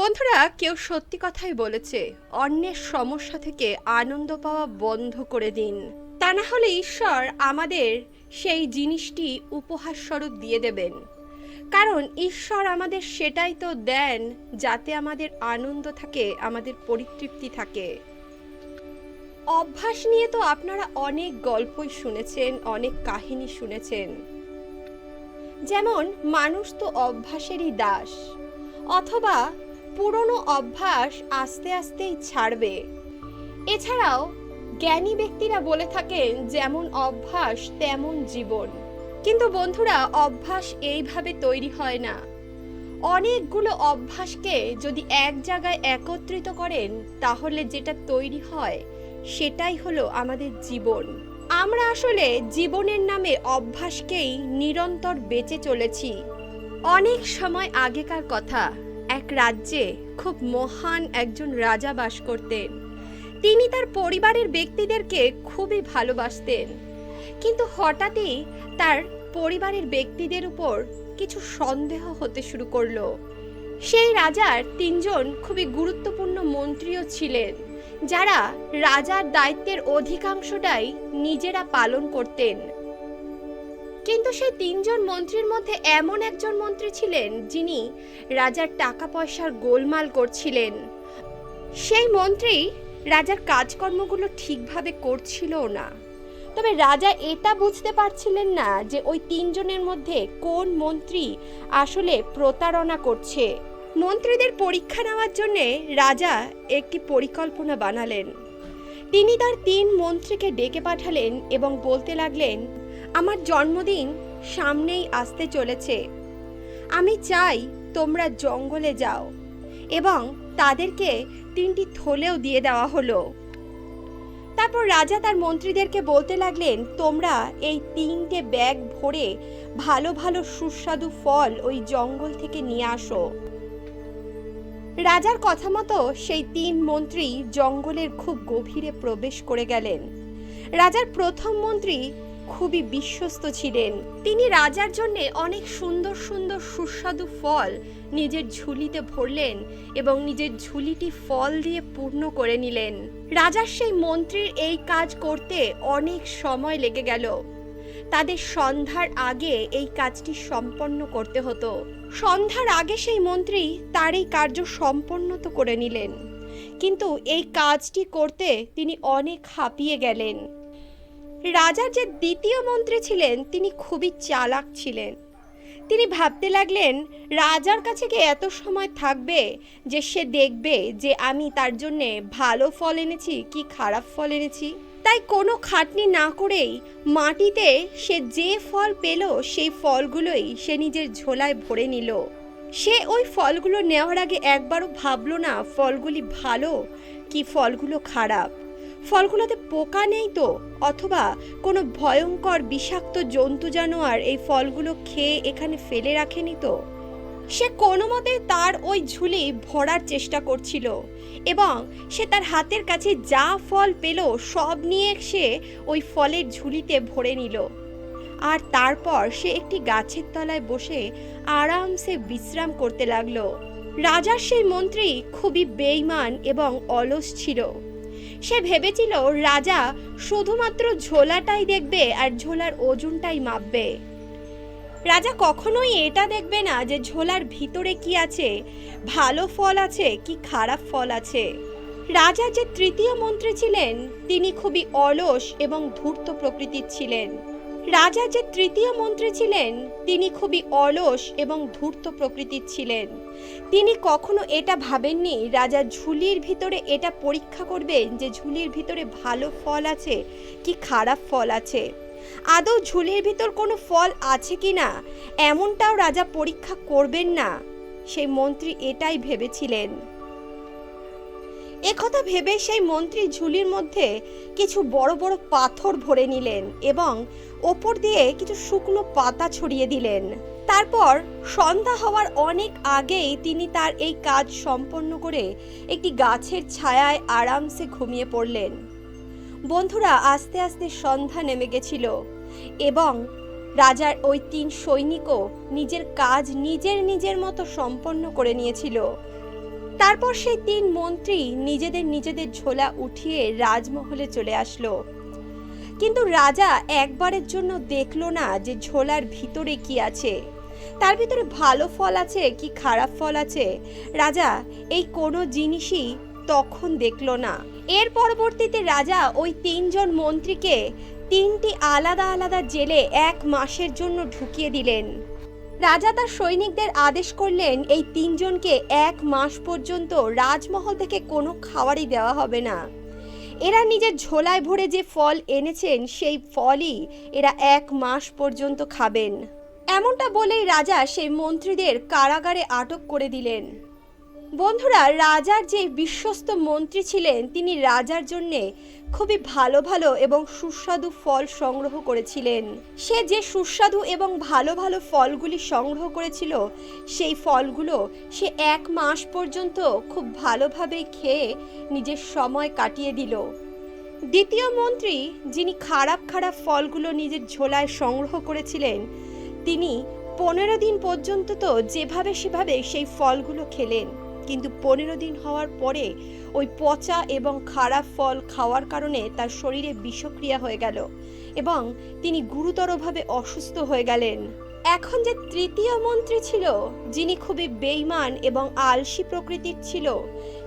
বন্ধুরা, কেউ সত্যি কথাই বলেছে, অন্যের সমস্যা থেকে আনন্দ পাওয়া বন্ধ করে দিন। তা না হলে ঈশ্বর আমাদের সেই জিনিসটি উপহার স্বরূপ দিয়ে দেবেন। কারণ ঈশ্বর আমাদের সেটাই তো দেন যাতে আমাদের আনন্দ থাকে, আমাদের পরিতৃপ্তি থাকে। অভ্যাস নিয়ে তো আপনারা অনেক গল্পই শুনেছেন, অনেক কাহিনী শুনেছেন। যেমন, মানুষ তো অভ্যাসেরই দাস, অথবা পুরনো অভ্যাস আস্তে আস্তেই ছাড়বে। এছাড়াও, জ্ঞানী ব্যক্তিরা বলে থাকেন, যেমন অভ্যাস, তেমন জীবন। কিন্তু বন্ধুরা, অভ্যাস এইভাবে তৈরি হয় না। অনেকগুলো অভ্যাসকে যদি এক জায়গায় একত্রিত করেন, তাহলে যেটা তৈরি হয়, সেটাই হলো আমাদের জীবন। আমরা আসলে জীবনের নামে অভ্যাসকেই নিরন্তর বেঁচে চলেছি। অনেক সময় আগেকার কথা। এক রাজ্যে খুব মহান একজন রাজা বাস করতেন। তিনি তার পরিবারের ব্যক্তিদেরকে খুবই ভালোবাসতেন। কিন্তু হঠাৎই তার পরিবারের ব্যক্তিদের উপর কিছু সন্দেহ হতে শুরু করল। সেই রাজার তিনজন খুবই গুরুত্বপূর্ণ মন্ত্রীও ছিলেন, যারা রাজার দায়িত্বের অধিকাংশটাই নিজেরা পালন করতেন। কিন্তু সেই তিনজন মন্ত্রীর মধ্যে এমন একজন মন্ত্রী ছিলেন যিনি রাজার টাকা পয়সার গোলমাল করছিলেন। সেই মন্ত্রী রাজার কাজকর্মগুলো ঠিকভাবে করছিলও না। তবে রাজা এটা বুঝতে পারছিলেন না যে ওই তিনজনের মধ্যে কোন মন্ত্রী আসলে প্রতারণা করছে। মন্ত্রীদের পরীক্ষা নেওয়ার জন্যে রাজা একটি পরিকল্পনা বানালেন। তিনি তার তিন মন্ত্রীকে ডেকে পাঠালেন এবং বলতে লাগলেন আমার জন্মদিন সামনেই আসতে চলেছে। আমি চাই তোমরা জঙ্গলে যাও এবং তাদেরকে তিনটি থলেও দিয়ে দেওয়া হলো। তারপর রাজা তার মন্ত্রীদেরকে বলতে লাগলেন, তোমরা এই তিনটে ব্যাগ ভরে ভালো ভালো সুস্বাদু ফল ওই জঙ্গল থেকে নিয়ে আসো। রাজার কথা মতো সেই তিন মন্ত্রী জঙ্গলের খুব গভীরে প্রবেশ করে গেলেন। রাজার প্রথম মন্ত্রী খুবই বিশ্বস্ত ছিলেন। তিনি রাজার জন্য অনেক সুন্দর সুন্দর সুস্বাদু ফল নিজের ঝুলিতে ভরলেন এবং নিজের ঝুলিটি ফল দিয়ে পূর্ণ করে নিলেন। রাজার সেই মন্ত্রীর এই কাজ করতে অনেক সময় লেগে গেল। তাদের সন্ধ্যার আগে এই কাজটি সম্পন্ন করতে হতো। সন্ধ্যার আগে সেই মন্ত্রী তার এই কার্য সম্পন্ন তো করে নিলেন। কিন্তু এই কাজটি করতে তিনি অনেক হাঁপিয়ে গেলেন। রাজার যে দ্বিতীয় মন্ত্রী ছিলেন, তিনি খুবই চালাক ছিলেন। তিনি ভাবতে লাগলেন, রাজার কাছে কি এত সময় থাকবে যে সে দেখবে যে আমি তার জন্যে ভালো ফল এনেছি কি খারাপ ফল এনেছি? তাই কোনো খাটনি না করেই মাটিতে সে যে ফল পেল, সেই ফলগুলোই সে নিজের ঝোলায় ভরে নিল। সে ওই ফলগুলো নেওয়ার আগে একবারও ভাবলো না, ফলগুলি ভালো কি ফলগুলো খারাপ। ফলগুলোতে পোকা নেই তো? অথবা কোনো ভয়ঙ্কর বিষাক্ত জন্তু জানোয়ার এই ফলগুলো খেয়ে এখানে ফেলে রাখেনি তো? সে কোনো মতে তার ওই ঝুলি ভরার চেষ্টা করছিল এবং সে তার হাতের কাছে যা ফল পেল সব নিয়ে সে ওই ফলের ঝুলিতে ভরে নিল। আর তারপর সে একটি গাছের তলায় বসে আরামসে বিশ্রাম করতে লাগল। রাজার সেই মন্ত্রী খুবই বেইমান এবং অলস ছিল। সে ভেবেছিল রাজা শুধুমাত্র ঝোলাটাই দেখবে আর ঝোলার ওজনটাই মাপবে। রাজা কখনোই এটা দেখবে না যে ঝোলার ভিতরে কি আছে, ভালো ফল আছে কি খারাপ ফল আছে। রাজা যে তৃতীয় মন্ত্রী ছিলেন, তিনি খুবই অলস এবং ধূর্ত প্রকৃতির ছিলেন। রাজা যে তৃতীয় মন্ত্রী ছিলেন, তিনি খুবই অলস এবং ধূর্ত প্রকৃতির ছিলেন। তিনি কখনো এটা ভাবেননি, রাজা ঝুলির ভিতরে এটা পরীক্ষা করবেন যে ঝুলির ভিতরে ভালো ফল আছে কি খারাপ ফল আছে। আদৌ ঝুলির ভিতর কোনো ফল আছে কি না? এমনটাও রাজা পরীক্ষা করবেন না। সেই মন্ত্রী এটাই ভেবেছিলেন। একথা ভেবে সেই মন্ত্রী ঝুলির মধ্যে কিছু বড় বড় পাথর ভরে নিলেন এবং ওপর দিয়ে কিছু শুকনো পাতা ছড়িয়ে দিলেন। তারপর সন্ধ্যা হওয়ার অনেক আগেই তিনি তার এই কাজ সম্পন্ন করে একটি গাছের ছায়ায় আরামসে ঘুমিয়ে পড়লেন। বন্ধুরা, আস্তে আস্তে সন্ধ্যা নেমে গেছিল এবং রাজার ওই তিন সৈনিকও নিজের কাজ নিজের নিজের মতো সম্পন্ন করে নিয়েছিল। তারপর সেই তিন মন্ত্রী নিজেদের নিজেদের ঝোলা উঠিয়ে রাজমহলে চলে আসলো। কিন্তু রাজা একবারের জন্য দেখল না যে ঝোলার ভিতরে কি আছে। তার ভিতরে ভালো ফল আছে কি খারাপ ফল আছে? রাজা এই কোনো জিনিসই তখন দেখল না। এর পরবর্তীতে রাজা ওই তিনজন মন্ত্রীকে তিনটি আলাদা আলাদা জেলে এক মাসের জন্য ঢুকিয়ে দিলেন। রাজা তার সৈনিকদের আদেশ করলেন, এই তিনজনকে এক মাস পর্যন্ত রাজমহল থেকে কোনো খাবারই দেওয়া হবে না। এরা নিজের ঝোলায় ভরে যে ফল এনেছেন, সেই ফলই এরা এক মাস পর্যন্ত খাবেন। এমনটা বলেই রাজা সেই মন্ত্রীদের কারাগারে আটক করে দিলেন। বন্ধুরা, রাজার যে বিশ্বস্ত মন্ত্রী ছিলেন, তিনি রাজার জন্যে খুবই ভালো ভালো এবং সুস্বাদু ফল সংগ্রহ করেছিলেন। সে যে সুস্বাদু এবং ভালো ভালো ফলগুলি সংগ্রহ করেছিল, সেই ফলগুলো সে এক মাস পর্যন্ত খুব ভালোভাবে খেয়ে নিজের সময় কাটিয়ে দিল। দ্বিতীয় মন্ত্রী যিনি খারাপ খারাপ ফলগুলো নিজের ঝোলায় সংগ্রহ করেছিলেন, তিনি পনেরো দিন পর্যন্ত তো যেভাবে সেভাবে সেই ফলগুলো খেলেন। কিন্তু পনেরো দিন হওয়ার পরে ওই পচা এবং খারাপ ফল খাওয়ার কারণে তার শরীরে বিষক্রিয়া হয়ে গেল এবং তিনি গুরুতরভাবে অসুস্থ হয়ে গেলেন। এখন যে তৃতীয় মন্ত্রী ছিল, যিনি খুবই বেইমান এবং আলসি প্রকৃতির ছিল,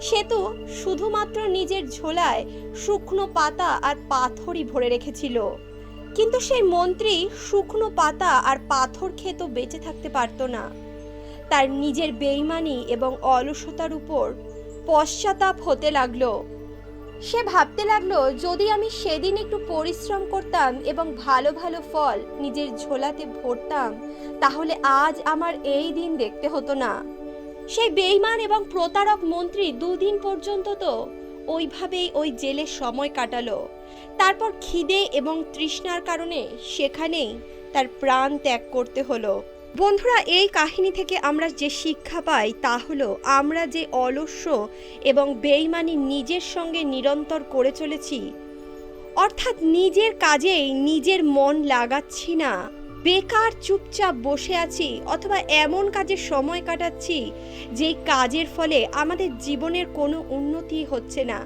সে তো শুধুমাত্র নিজের ঝোলায় শুকনো পাতা আর পাথরই ভরে রেখেছিল। কিন্তু সেই মন্ত্রী শুকনো পাতা আর পাথর খেয়ে তো বেঁচে থাকতে পারতো না। তার নিজের বেইমানি এবং অলসতার উপর পশ্চাতাপ হতে লাগল। সে ভাবতে লাগল, যদি আমি সেদিন একটু পরিশ্রম করতাম এবং ভালো ভালো ফল নিজের ঝোলাতে ভরতাম, তাহলে আজ আমার এই দিন দেখতে হতো না। সেই বেইমান এবং প্রতারক মন্ত্রী দুদিন পর্যন্ত তো ওইভাবেই ওই জেলে সময় কাটালো। তারপর খিদে এবং তৃষ্ণার কারণে সেখানেই তার প্রাণ ত্যাগ করতে হলো। বন্ধুরা, এই কাহিনী থেকে আমরা যে শিক্ষা পাই তা হলো আমরা যে অলস্য এবং বেইমানি নিজের সঙ্গে নিরন্তর করে চলেছি, অর্থাৎ নিজের কাজেই নিজের মন লাগাচ্ছি না, বেকার চুপচাপ বসে আছি অথবা এমন কাজে সময় কাটাচ্ছি যেই কাজের ফলে আমাদের জীবনের কোনো উন্নতি হচ্ছে না।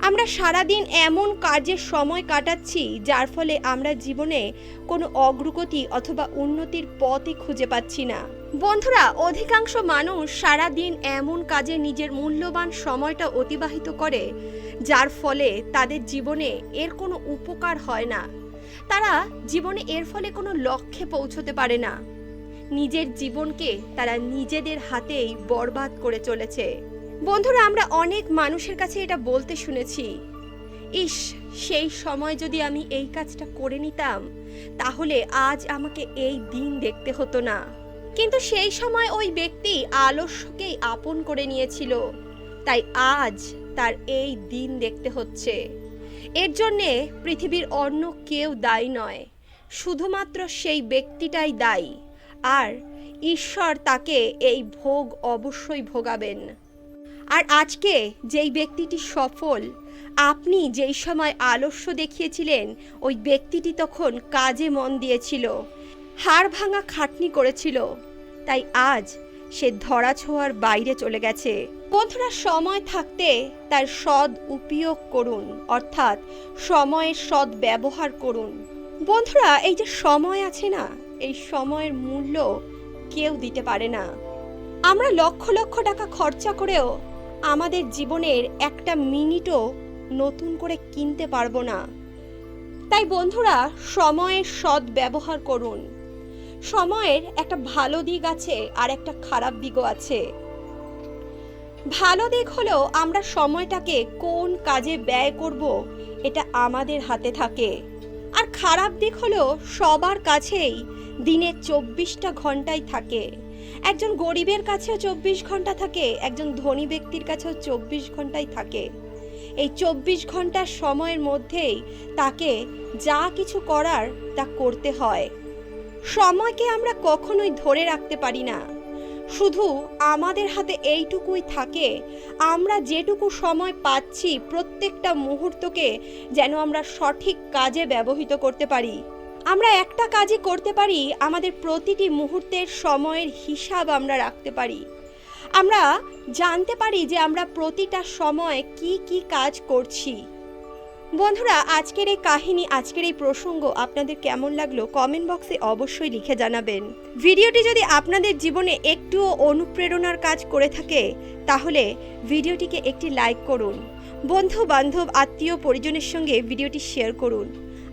আমরা সারাদিন এমন কাজের সময় কাটাচ্ছি যার ফলে আমরা জীবনে কোনো অগ্রগতি অথবা উন্নতির পথই খুঁজে পাচ্ছি না। বন্ধুরা, অধিকাংশ মানুষ সারাদিন এমন কাজে নিজের মূল্যবান সময়টা অতিবাহিত করে, যার ফলে তাদের জীবনে এর কোনো উপকার হয় না। তারা জীবনে এর ফলে কোনো লক্ষ্যে পৌঁছতে পারে না। নিজের জীবনকে তারা নিজেদের হাতেই বরবাদ করে চলেছে। বন্ধুরা, আমরা অনেক মানুষের কাছে এটা বলতে শুনেছি। ইস, সেই সময় যদি আমি এই কাজটা করে নিতাম, তাহলে আজ আমাকে এই দিন দেখতে হতো না। কিন্তু সেই সময় ওই ব্যক্তি আলস্যকেই আপন করে নিয়েছিল। তাই আজ তার এই দিন দেখতে হচ্ছে। এর জন্যে পৃথিবীর অন্য কেউ দায়ী নয়। শুধুমাত্র সেই ব্যক্তিটাই দায়ী। আর ঈশ্বর তাকে এই ভোগ অবশ্যই ভোগাবেন। আর আজকে যেই ব্যক্তিটি সফল, আপনি যেই সময় আলস্য দেখিয়েছিলেন, ওই ব্যক্তিটি তখন কাজে মন দিয়েছিল, হাড় ভাঙা খাটনি করেছিল। তাই আজ সে ধরা ছোঁয়ার বাইরে চলে গেছে। বন্ধুরা, সময় থাকতে তার সদ উপয়োগ করুন, অর্থাৎ সময়ের সদ ব্যবহার করুন। বন্ধুরা, এই যে সময় আছে না, এই সময়ের মূল্য কেউ দিতে পারে না। আমরা লক্ষ লক্ষ টাকা খরচা করেও আমাদের জীবনের একটা মিনিটও নতুন করে কিনতে পারব না। তাই বন্ধুরা, সময়ের সৎ ব্যবহার করুন। সময়ের একটা ভালো দিক আছে আর একটা খারাপ দিকও আছে। ভালো দিক হলো আমরা সময়টাকে কোন কাজে ব্যয় করব এটা আমাদের হাতে থাকে। আর খারাপ দিক হলো সবার কাছেই দিনে চব্বিশটা ঘন্টাই থাকে। একজন গরিবের কাছেও চব্বিশ ঘণ্টা থাকে, একজন ধনী ব্যক্তির কাছেও চব্বিশ ঘন্টাই থাকে। এই চব্বিশ ঘণ্টার সময়ের মধ্যেই তাকে যা কিছু করার তা করতে হয়। সময়কে আমরা কখনোই ধরে রাখতে পারি না। শুধু আমাদের হাতে এইটুকুই থাকে, আমরা যেটুকু সময় পাচ্ছি প্রত্যেকটা মুহূর্তকে যেন আমরা সঠিক কাজে ব্যবহৃত করতে পারি। আমরা একটা কাজই করতে পারি, আমাদের প্রতিটি মুহূর্তের সময়ের হিসাব আমরা রাখতে পারি। আমরা জানতে পারি যে আমরা প্রতিটা সময় কি কি কাজ করছি। বন্ধুরা, আজকের এই কাহিনী, আজকের এই প্রসঙ্গ আপনাদের কেমন লাগল কমেন্ট বক্সে অবশ্যই লিখে জানাবেন। ভিডিওটি যদি আপনাদের জীবনে একটুও অনুপ্রেরণার কাজ করে থাকে, তাহলে ভিডিওটিকে একটি লাইক করুন। বন্ধু বান্ধব আত্মীয় পরিজনের সঙ্গে ভিডিওটি শেয়ার করুন।